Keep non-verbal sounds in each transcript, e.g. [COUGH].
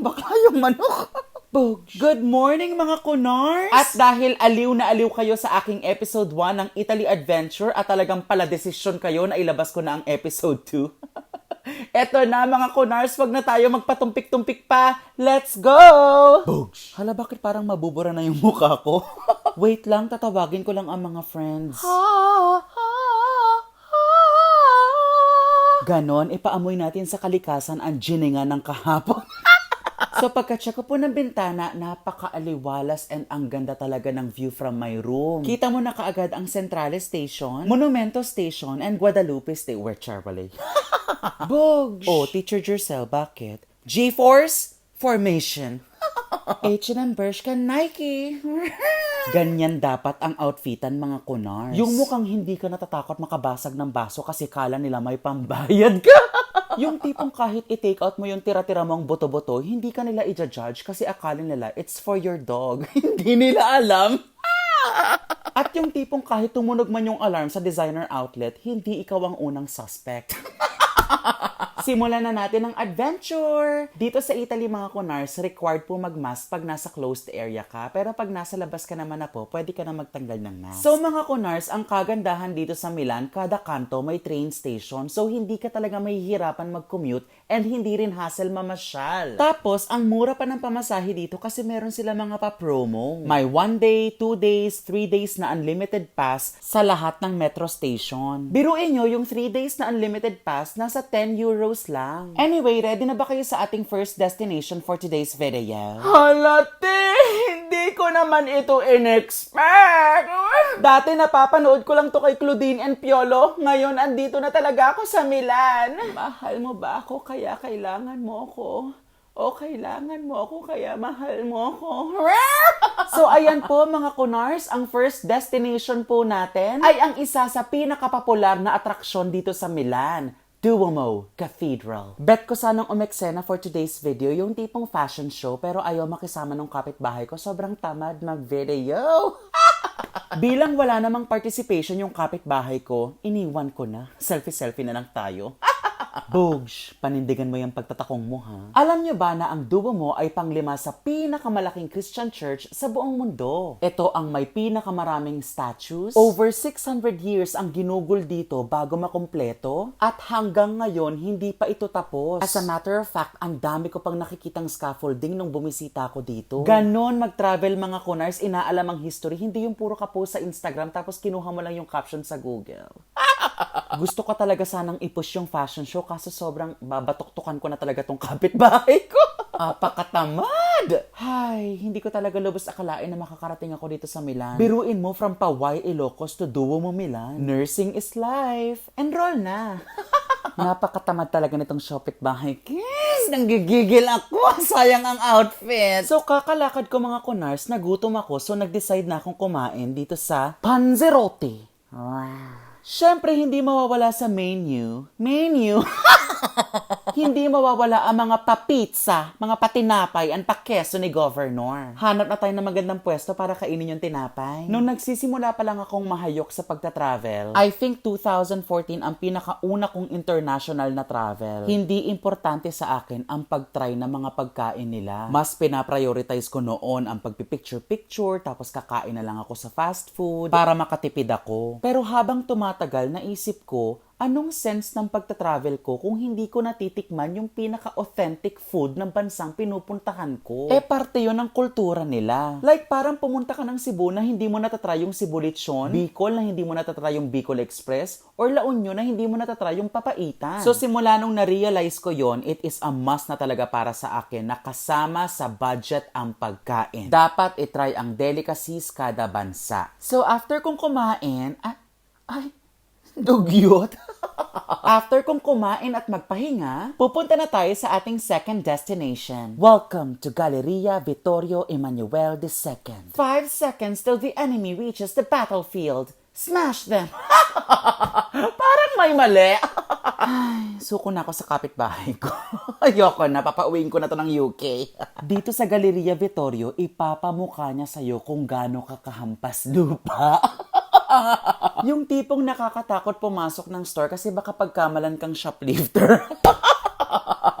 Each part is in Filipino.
Bakla yung manok. Good morning mga kunars! At dahil aliw na aliw kayo sa aking episode 1 ng Italy Adventure at talagang pala desisyon kayo na ilabas ko na ang episode 2. [LAUGHS] Eto na mga kunars, wag na tayo magpatumpik-tumpik pa. Let's go! Bogs! Hala, bakit parang mabubura na yung mukha ko? [LAUGHS] Wait lang, tatawagin ko lang ang mga friends. Ganon, ipaamoy natin sa kalikasan ang gininga ng kahapon. so pagka-check ko po ng bintana, napaka-aliwalas and ang ganda talaga ng view from my room. Kita mo na kaagad ang Centrales Station, Monumento Station, and Guadalupe State, where Charwale. [LAUGHS] Bugs! Oh, teacher Jercel, bakit? G-Force Formation. [LAUGHS] H&M Bershka Nike. [LAUGHS] Ganyan dapat ang outfitan mga kunars. Yung mukhang hindi ka natatakot makabasag ng baso kasi kala nila may pambayad ka. [LAUGHS] yung tipong kahit i-take out mo yung tira-tira mong boto-boto, hindi ka nila i-judge kasi akala nila it's for your dog. [LAUGHS] hindi nila alam. [LAUGHS] At yung tipong kahit tumunog man yung alarm sa designer outlet, hindi ikaw ang unang suspect. Simulan na natin ang adventure! Dito sa Italy mga kunars, required po mag-mask pag nasa closed area ka. Pero pag nasa labas ka naman na po, pwede ka na magtanggal ng mask. So mga kunars, ang kagandahan dito sa Milan, kada kanto may train station. So hindi ka talaga mahihirapan mag-commute and hindi rin hassle mamasyal. Tapos, ang mura pa ng pamasahe dito kasi meron sila mga pa-promo. May one day, two days, three days na unlimited pass sa lahat ng metro station. Biruin nyo, yung three days na unlimited pass, nasa 10 euros lang. Anyway, ready na ba kayo sa ating first destination for today's video? Halate! Hindi ko naman ito in-expect! Dati napapanood ko lang to kay Claudine and Piolo. Ngayon, andito na talaga ako sa Milan. Mahal mo ba ako kaya kailangan mo ako? O kailangan mo ako kaya mahal mo ako? [LAUGHS] so ayan po mga kunars, ang first destination po natin ay ang isa sa pinakapopular na atraksyon dito sa Milan. Duomo Cathedral. Bet ko sanang umeksena for today's video yung tipong fashion show pero ayaw makisama ng kapitbahay ko. Sobrang tamad mag-video. [LAUGHS] Bilang wala namang participation yung kapitbahay ko, iniwan ko na. Selfie-selfie na lang tayo. [LAUGHS] Bogs, panindigan mo yung pagtatakong mo ha. Alam nyo ba na ang Duomo ay panglima sa pinakamalaking Christian church sa buong mundo? Ito ang may pinakamaraming statues. Over 600 years ang ginugol dito bago makumpleto. At hanggang ngayon, hindi pa ito tapos. As a matter of fact, ang dami ko pang nakikitang scaffolding nung bumisita ako dito. Ganon mag-travel mga kunars, inaalam ang history. Hindi yung puro ka post sa Instagram tapos kinuha mo lang yung caption sa Google. Gusto ko talaga sanang i-push yung fashion show kaso sobrang babatuktukan ko na talaga tong kapitbahay [LAUGHS] ko. Apakatamad! Hay, hindi ko talaga lubos akalain na makakarating ako dito sa Milan. Biruin mo from Paway, Ilocos to Duomo, Milan. Nursing is life. Enroll na. [LAUGHS] Napakatamad talaga nitong shopit bahay. Kiss! Nanggigigil ako. [LAUGHS] Sayang ang outfit. So, kakalakad ko mga kunars, nagutom ako. So, nag-decide na akong kumain dito sa Panzerotti. Wow. Siyempre, hindi mawawala sa menu. Menu? [LAUGHS] hindi mawawala ang mga papizza, mga patinapay, ang pakeso ni Governor. Hanap na tayo ng magandang pwesto para kainin yung tinapay. Nung nagsisimula pa lang akong mahayok sa pagta-travel, I think 2014 ang pinakauna kong international na travel. Hindi importante sa akin ang pag-try ng mga pagkain nila. Mas pinaprioritize ko noon ang pagpipicture-picture, tapos kakain na lang ako sa fast food para makatipid ako. Pero habang tumatagal, naisip ko, anong sense ng pagta-travel ko kung hindi ko natitikman yung pinaka-authentic food ng bansang pinupuntahan ko? Eh, parte yon ng kultura nila. Like, parang pumunta ka ng Cebu na hindi mo natatry yung Cebu Lechon, Bicol na hindi mo natatry yung Bicol Express, or La Union na hindi mo natatry yung papaitan. So, simula nung na-realize ko yon, it is a must na talaga para sa akin na kasama sa budget ang pagkain. Dapat itry ang delicacies kada bansa. So, after kong kumain, ah, ay, Dugyot. [LAUGHS] After kong kumain at magpahinga, pupunta na tayo sa ating second destination. Welcome to Galleria Vittorio Emanuel II. Five seconds till the enemy reaches the battlefield. Smash them! [LAUGHS] Parang may mali. [LAUGHS] Ay, suko na ako sa kapitbahay ko. Ayoko na, papauwiin ko na to ng UK. Dito sa Galleria Vittorio, ipapamukha niya sa'yo kung gaano kakahampas lupa. [LAUGHS] yung tipong nakakatakot pumasok ng store kasi baka pagkamalan kang shoplifter. [LAUGHS]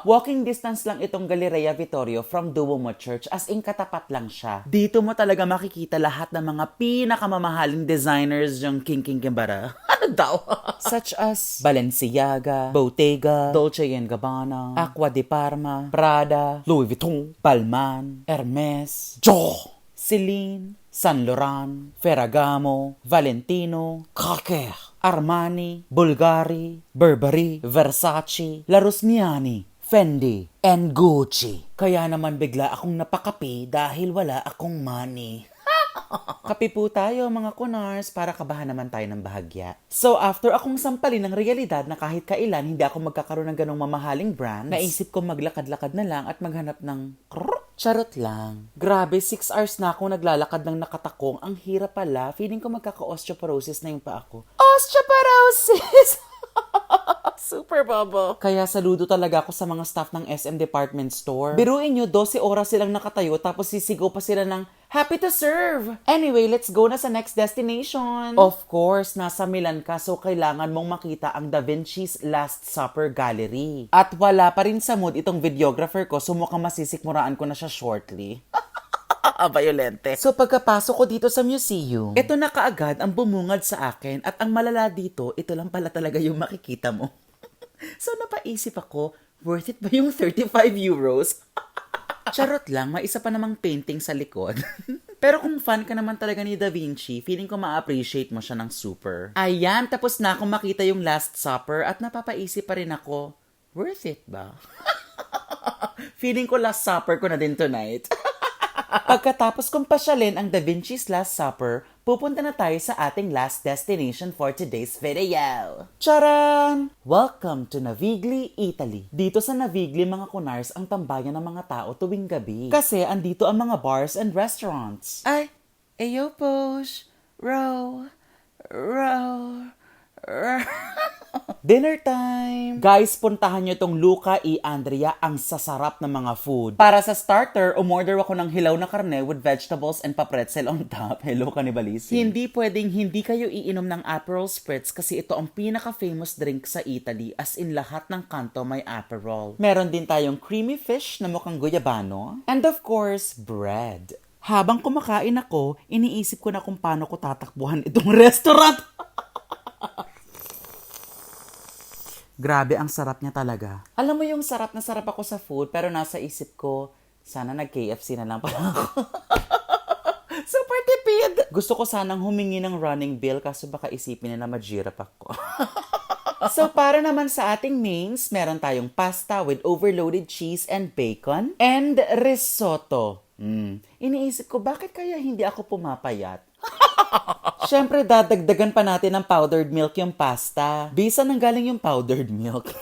Walking distance lang itong Galleria Vittorio from Duomo Church as in katapat lang siya. Dito mo talaga makikita lahat ng mga pinakamamahaling designers yung King King Kimbara. [LAUGHS] ano daw? Such as Balenciaga, Bottega, Dolce Gabbana, Aqua di Parma, Prada, Louis Vuitton, Balmain, Hermes, Joe, Celine, San Laurent, Ferragamo, Valentino, Cartier, Armani, Bulgari, Burberry, Versace, La Rusniani, Fendi, and Gucci. Kaya naman bigla akong napakapi dahil wala akong money. [LAUGHS] Kape po tayo mga kunars para kabahan naman tayo ng bahagya. So after akong sampalin ng realidad na kahit kailan hindi ako magkakaroon ng ganong mamahaling brands, naisip ko maglakad-lakad na lang at maghanap ng krrr. Charot lang. Grabe, 6 hours na ako naglalakad ng nakatakong. Ang hirap pala. Feeling ko magkaka-osteoporosis na yung paa ko. Osteoporosis! [LAUGHS] Super bobo. Kaya saludo talaga ako sa mga staff ng SM Department Store. Biruin nyo, 12 oras silang nakatayo tapos sisigaw pa sila ng Happy to serve! Anyway, let's go na sa next destination. Of course, nasa Milan ka so kailangan mong makita ang Da Vinci's Last Supper Gallery. At wala pa rin sa mood itong videographer ko so mukhang masisikmuraan ko na siya shortly. [LAUGHS] Violente. So pagkapasok ko dito sa museum, ito na kaagad ang bumungad sa akin at ang malala dito, ito lang pala talaga yung makikita mo. [LAUGHS] so napaisip ako, worth it ba yung 35 euros? [LAUGHS] Charot lang, may isa pa namang painting sa likod. [LAUGHS] Pero kung fan ka naman talaga ni Da Vinci, feeling ko ma-appreciate mo siya ng super. Ayan, tapos na akong makita yung Last Supper at napapaisip pa rin ako, worth it ba? [LAUGHS] feeling ko Last Supper ko na din tonight. [LAUGHS] Pagkatapos kong pasyalin ang Da Vinci's Last Supper, pupunta na tayo sa ating last destination for today's video. Charan! Welcome to Navigli, Italy. Dito sa Navigli, mga kunars, ang tambayan ng mga tao tuwing gabi. Kasi andito ang mga bars and restaurants. Ay, Ayo Posh, Row, Row. [LAUGHS] Dinner time! Guys, puntahan nyo tong Luca E. Andrea, ang sasarap ng mga food. Para sa starter, umorder ako ng hilaw na karne with vegetables and papretzel on top. [LAUGHS] Hello, cannibalism. Hindi pwedeng hindi kayo iinom ng Aperol Spritz kasi ito ang pinaka-famous drink sa Italy as in lahat ng kanto may Aperol. Meron din tayong creamy fish na mukhang guyabano. And of course, bread. Habang kumakain ako, iniisip ko na kung paano ko tatakbuhan itong [LAUGHS] restaurant. Grabe, ang sarap niya talaga. Alam mo yung sarap na sarap ako sa food, pero nasa isip ko, sana nag-KFC na lang pala ako. [LAUGHS] Super tipid! Gusto ko sanang humingi ng running bill kaso baka isipin nila majirap ako. [LAUGHS] so, para naman sa ating mains, meron tayong pasta with overloaded cheese and bacon and risotto. Mm. Iniisip ko, bakit kaya hindi ako pumapayat? Siyempre, dadagdagan pa natin ng powdered milk yung pasta. Bisa nang galing yung powdered milk.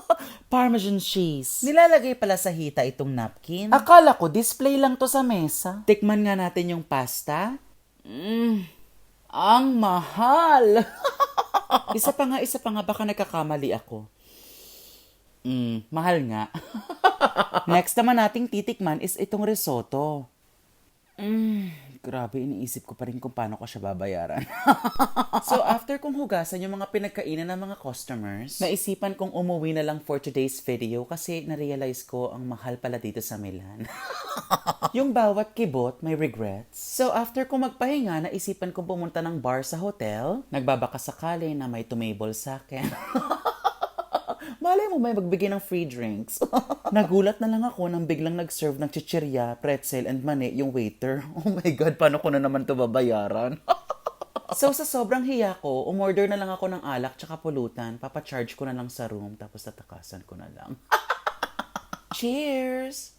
[LAUGHS] Parmesan cheese. Nilalagay pala sa hita itong napkin. Akala ko, display lang to sa mesa. Tikman nga natin yung pasta. Mmm, ang mahal. [LAUGHS] isa pa nga, isa pa nga, baka nagkakamali ako. Mm, mahal nga. [LAUGHS] Next naman nating titikman is itong risotto. Mm, grabe, iniisip ko pa rin kung paano ko siya babayaran. [LAUGHS] so, after kong hugasan yung mga pinagkainan ng mga customers, naisipan kong umuwi na lang for today's video kasi na-realize ko ang mahal pala dito sa Milan. [LAUGHS] yung bawat kibot may regrets. So, after kong magpahinga, naisipan kong pumunta ng bar sa hotel. Nagbabaka sakali na may tumable sa akin. [LAUGHS] Malay mo may magbigay ng free drinks. [LAUGHS] Nagulat na lang ako nang biglang nag-serve ng chichirya, pretzel, and mani yung waiter. [LAUGHS] Oh my God, paano ko na naman to babayaran? [LAUGHS] so, sa sobrang hiya ko, umorder na lang ako ng alak tsaka pulutan. Papacharge ko na lang sa room, tapos tatakasan ko na lang. Cheers!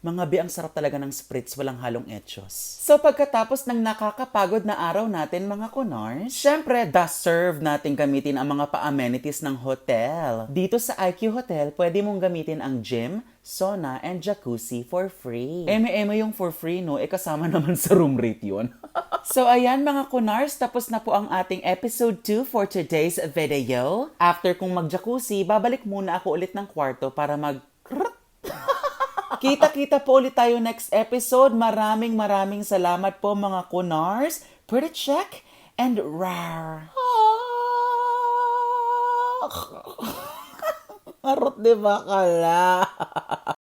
Mga bi, ang sarap talaga ng spritz, walang halong etchos. So pagkatapos ng nakakapagod na araw natin mga kunars, syempre, the serve natin gamitin ang mga pa-amenities ng hotel. Dito sa IQ Hotel, pwede mong gamitin ang gym, sauna, and jacuzzi for free. Eme-eme yung for free, no? E kasama [LAUGHS] naman sa room rate yun. [LAUGHS] so ayan mga kunars, tapos na po ang ating episode 2 for today's video. After kong mag-jacuzzi, babalik muna ako ulit ng kwarto para mag Kita-kita po ulit tayo next episode. Maraming maraming salamat po mga kunars. Pretty check and rar. Harot [LAUGHS] di ba kala? [LAUGHS]